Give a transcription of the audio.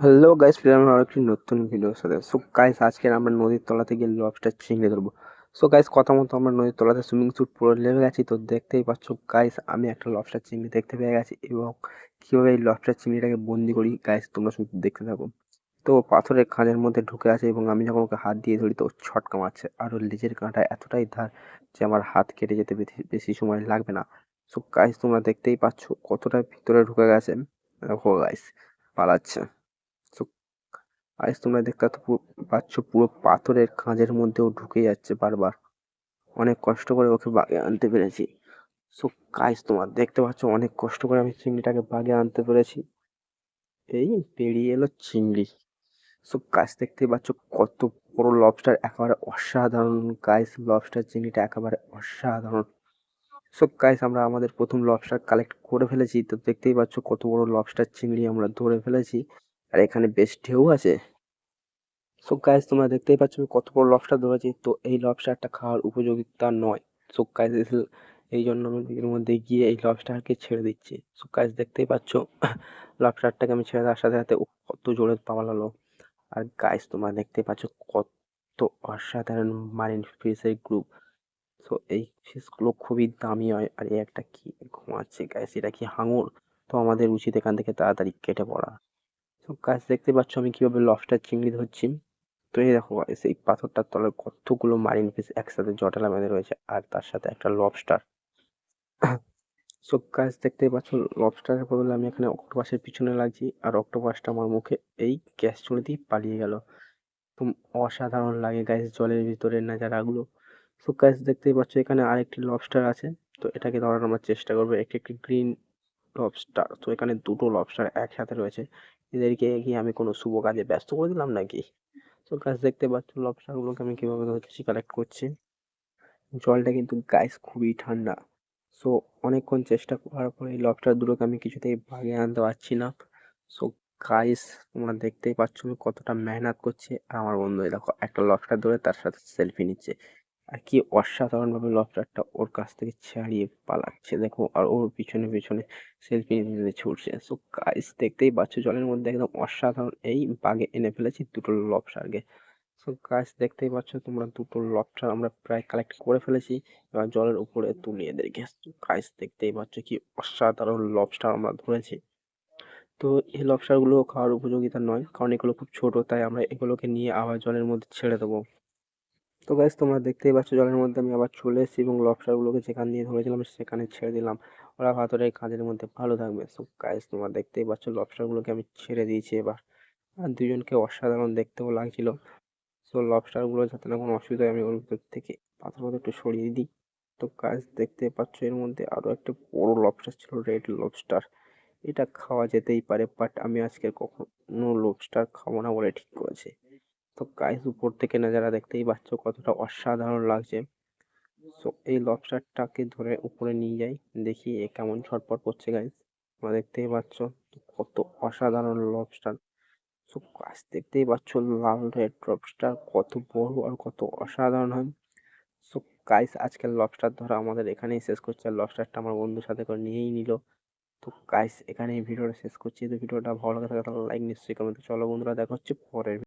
Hello guys ফিরে আমরা আরেকটি নতুন ভিডিওর সাথে সো গাইস আজকে আমরা নদীর তলাতে গিয়ে লবস্টার চিংড়ি ধরবো। সো গাইস কথা মতো আমরা নদীর তলাতে সুইমিং স্যুট পুরো লেগে গেছি। তো দেখতেই পাচ্ছ গাইস আমি একটা লবস্টার চিংড়ি দেখতে পেয়ে গেছি এবং কীভাবে এই লবস্টার চিংড়িটাকে বন্দি করি গাইস তোমরা শুধু দেখতে থাকো। তো পাথরের খাঁজের মধ্যে ঢুকে আছে এবং আমি যখন ওকে হাত দিয়ে ধরি তো ছটকা মারছে আর ওর লেজের কাঁটা এতটাই ধার যে আমার হাত কেটে যেতে বেশি- সময় লাগবে না। সো গাইস তোমরা দেখতেই পাচ্ছ কতটা ভিতরে ঢুকে গেছে। দেখো গাইস পালাচ্ছে। আজ তোমরা দেখতে পাচ্ছ পুরো পাথরের খাঁজের মধ্যেও ঢুকে যাচ্ছে বারবার। অনেক কষ্ট করে ওকে বাগে আনতে পেরেছি। সো কাজ তোমার দেখতে পাচ্ছ অনেক কষ্ট করে আমি চিংড়িটাকে বাগে আনতে পেরেছি। এই পেরিয়ে এলো চিংড়ি। সো গাইস দেখতেই পাচ্ছ কত বড় লবস্টার একেবারে অসাধারণ। গাইস লবস্টার চিংড়িটা একেবারে অসাধারণ। সো গাইস আমরা আমাদের প্রথম লবস্টার কালেক্ট করে ফেলেছি। তো দেখতেই পাচ্ছ কত বড় লবস্টার চিংড়ি আমরা ধরে ফেলেছি। আর এখানে বেশ ঢেউ আছে। সো গাইস তোমরা দেখতেই পাচ্ছ আমি কত বড় লবস্টার ধরেছি। তো এই লবস্টারটা খাওয়ার উপযোগিতা নয়। সো গাইস এই জন্য আমি এর মধ্যে গিয়ে এই লবস্টারকে ছেড়ে দিচ্ছি। সো গাইস দেখতেই পাচ্ছ লবস্টারটাকে আমি ছেড়ে দেওয়ার সাথে সাথে কত জোরে পালালো। আর গাইস তোমরা দেখতেই পাচ্ছ কত অসাধারণ মারিন ফিশের গ্রুপ সো এই ফিশগুলো খুবই দামি হয়। আর এই একটা কি ঘুমাচ্ছে গাইস এটা কি হাঙর? তো আমাদের উচিত এখান থেকে তাড়াতাড়ি কেটে পড়া। সো গাইস দেখতে পাচ্ছ আমি কীভাবে লবস্টার চিংড়ি ধরছি। তো এই দেখো, এই পাথরটার তলায় কতগুলো মারিন ফিশ একসাথে জটলা বেঁধে রয়েছে আর তার সাথে একটা লবস্টার। সো গাইস দেখতেই পাচ্ছ, লবস্টারের বদলে আমি এখানে অক্টোপাসের পিছনে লাগছি আর অক্টোপাসটা আমার মুখে এই গ্যাস চলে দিয়ে পালিয়ে গেল। তো অসাধারণ লাগে গাইস জলের ভিতরে নাজারাগুলো। সো গাইস দেখতেই পাচ্ছ এখানে আরেকটি লবস্টার আছে, তো এটাকে ধরার আমরা চেষ্টা করব। একটি একটি গ্রিন লবস্টার, তো এখানে দুটো লবস্টার একসাথে রয়েছে। এদেরকে কি আমি কোনো শুভ কাজে ব্যস্ত করে দিলাম নাকি? তো গাছ দেখতে পাচ্ছ লবস্টারগুলোকে আমি কীভাবে ধরছি কালেক্ট করছি। জলটা কিন্তু গাইস খুবই ঠান্ডা। সো অনেকক্ষণ চেষ্টা করার পরে এই লবস্টার দুটোকে আমি কিছুতেই ভাগে আনতে পারছি না। সো গাইস তোমরা দেখতেই পাচ্ছ আমি কতটা মেহনত করছি। আর আমার বন্ধু দেখো, একটা লবস্টার ধরে তার সাথে সেলফি নিচ্ছে। আর কি অসাধারণ ভাবে লবস্টারটা ওর কাছ থেকে ছাড়িয়ে পালাচ্ছে। দেখো, আর ওর পিছনে পিছনে সেলফি নিতে ছুটছে। সো গাইস দেখতেই পাচ্ছ, জলের মধ্যে একদম অসাধারণ এই বাগে এনে ফেলেছি দুটো লবস্টারকে সো গাইস দেখতেই পাচ্ছ, তোমরা দুটো লবস্টার আমরা প্রায় কালেক্ট করে ফেলেছি, এবার জলের উপরে তুলি এদেরকে গাইস দেখতেই পাচ্ছ কি অসাধারণ লবস্টার আমরা ধরেছি। তো এই লবস্টারগুলো খাওয়ার উপযোগিতা নয়, কারণ এগুলো খুব ছোট, তাই আমরা এগুলোকে নিয়ে আবার জলের মধ্যে ছেড়ে দেবো। তো গাইস তোমরা দেখতেই পাচ্ছ জলের মধ্যে আমি আবার চলে এসেছি এবং লবস্টারগুলোকে যেখান দিয়ে ধরেছিলাম সেখানে ছেড়ে দিলাম। ওরা পাথরের কাজের মধ্যে ভালো থাকবে। সো গাইস তোমরা দেখতেই পাচ্ছ লবস্টারগুলোকে আমি ছেড়ে দিয়েছি এবার। আর দুজনকে অসাধারণ দেখতেও লাগছিল। সো লবস্টারগুলো যাতে না কোনো অসুবিধা হয়, আমি ওর ভিতর থেকে পাথর পাথর একটু সরিয়ে দিই। তো গাছ দেখতে পাচ্ছ এর মধ্যে আরও একটা বড় লবস্টার ছিল রেড লবস্টার এটা খাওয়া যেতেই পারে বাট আমি আজকে কখনো লবস্টার খাব না বলে ঠিক করেছি। তো গাইস উপর থেকে নাজারা দেখতেই পাচ্ছ কতটা অসাধারণ লাগছে। সো এই লবস্টারটাকে ধরে উপরে নিয়ে যাই, দেখি এ কেমন ছটপট করছে গাইস তোমরা দেখতেই পাচ্ছ কত অসাধারণ লবস্টার সো গাছ দেখতেই পাচ্ছ লাল রেড লবস্টার কত বড় আর কত অসাধারণ হয়। সো গাইস আজকের লবস্টার ধরা আমাদের এখানেই শেষ করছে। আর লবস্টারটা আমার বন্ধুর সাথে করে নিয়েই নিল। তো গাইস এখানে এই ভিডিওটা শেষ করছি। তো ভিডিওটা ভালো লাগে থাকলে লাইক নিশ্চয়ই তো চলো বন্ধুরা, দেখা হচ্ছে পরের